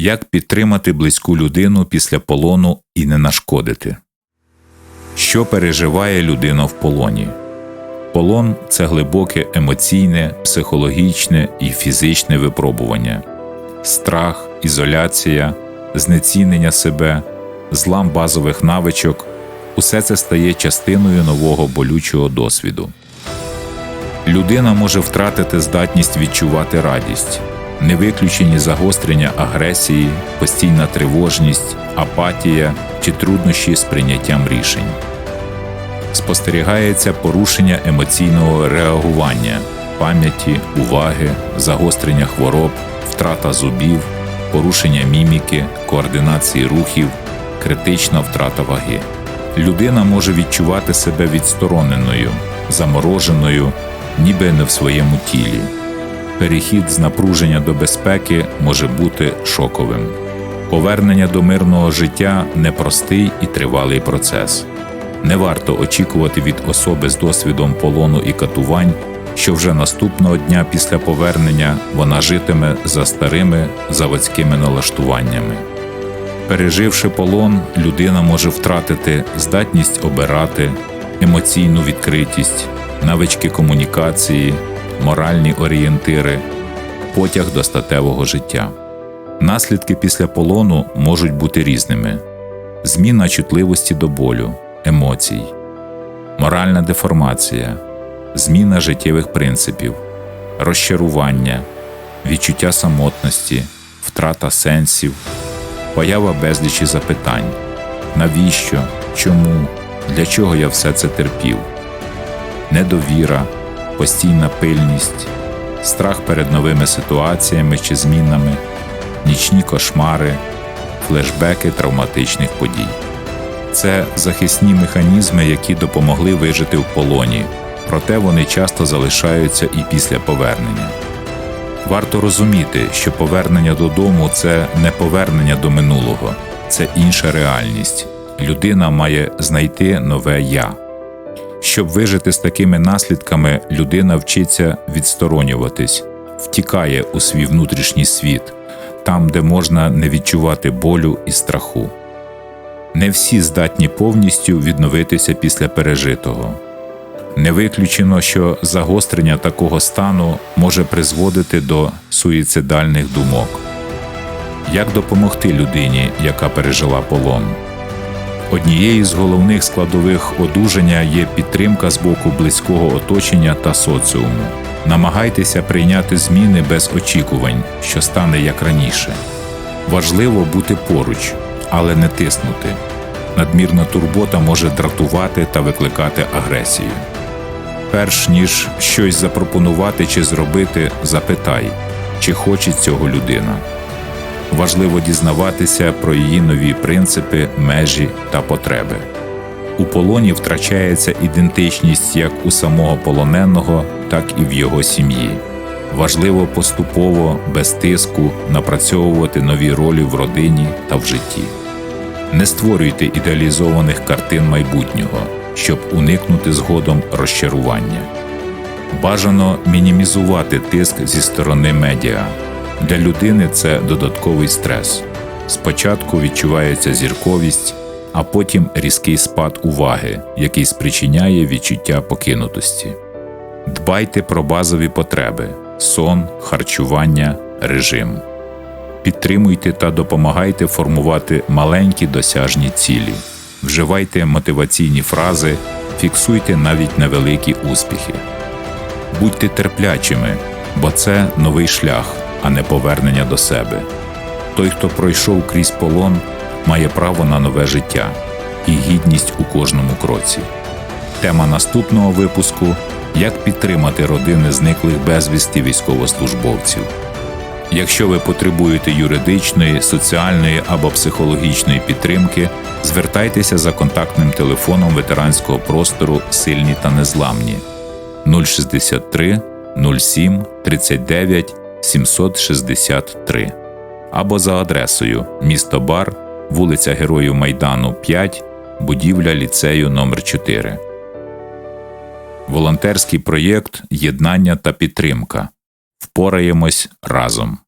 Як підтримати близьку людину після полону і не нашкодити? Що переживає людина в полоні? Полон це глибоке емоційне, психологічне і фізичне випробування, страх, ізоляція, знецінення себе, злам базових навичок усе це стає частиною нового болючого досвіду. Людина може втратити здатність відчувати радість, невиключені загострення агресії, постійна тривожність, апатія чи труднощі з прийняттям рішень. Спостерігається порушення емоційного реагування, пам'яті, уваги, загострення хвороб, втрата зубів, порушення міміки, координації рухів, критична втрата ваги. Людина може відчувати себе відстороненою, замороженою, ніби не в своєму тілі. Перехід з напруження до безпеки може бути шоковим. Повернення до мирного життя непростий і тривалий процес. Не варто очікувати від особи з досвідом полону і катувань, що вже наступного дня після повернення вона житиме за старими заводськими налаштуваннями. Переживши полон, людина може втратити здатність обирати, емоційну відкритість, навички комунікації, моральні орієнтири, потяг до статевого життя. Наслідки після полону можуть бути різними: зміна чутливості до болю, емоцій, моральна деформація, зміна життєвих принципів, розчарування, відчуття самотності, втрата сенсів, поява безлічі запитань: навіщо, чому, для чого я все це терпів, недовіра, постійна пильність, страх перед новими ситуаціями чи змінами, нічні кошмари, флешбеки травматичних подій. Це захисні механізми, які допомогли вижити в полоні, проте вони часто залишаються і після повернення. Варто розуміти, що повернення додому це не повернення до минулого, це інша реальність. Людина має знайти нове я. Щоб вижити з такими наслідками, людина вчиться відсторонюватись, втікає у свій внутрішній світ, там, де можна не відчувати болю і страху. Не всі здатні повністю відновитися після пережитого. Не виключено, що загострення такого стану може призводити до суїцидальних думок. Як допомогти людині, яка пережила полон? Однією з головних складових одужання є підтримка з боку близького оточення та соціуму. Намагайтеся прийняти зміни без очікувань, що стане як раніше. Важливо бути поруч, але не тиснути. Надмірна турбота може дратувати та викликати агресію. Перш ніж щось запропонувати чи зробити, запитай, чи хоче цього людина. Важливо дізнаватися про її нові принципи, межі та потреби. У полоні втрачається ідентичність як у самого полоненого, так і в його сім'ї. Важливо поступово, без тиску, напрацьовувати нові ролі в родині та в житті. Не створюйте ідеалізованих картин майбутнього, щоб уникнути згодом розчарування. Бажано мінімізувати тиск зі сторони медіа. Для людини це додатковий стрес. Спочатку відчувається зірковість, а потім різкий спад уваги, який спричиняє відчуття покинутості. Дбайте про базові потреби сон, харчування, режим. Підтримуйте та допомагайте формувати маленькі досяжні цілі, вживайте мотиваційні фрази, фіксуйте навіть невеликі успіхи. Будьте терплячими, бо це новий шлях, а не повернення до себе. Той, хто пройшов крізь полон, має право на нове життя і гідність у кожному кроці. Тема наступного випуску як підтримати родини зниклих безвісти військовослужбовців. Якщо ви потребуєте юридичної, соціальної або психологічної підтримки, звертайтеся за контактним телефоном ветеранського простору Сильні та Незламні 063 07 39 763 або за адресою місто Бар, вулиця Героїв Майдану 5, будівля ліцею номер 4 Волонтерський проєкт Єднання та підтримка. Впораємось разом.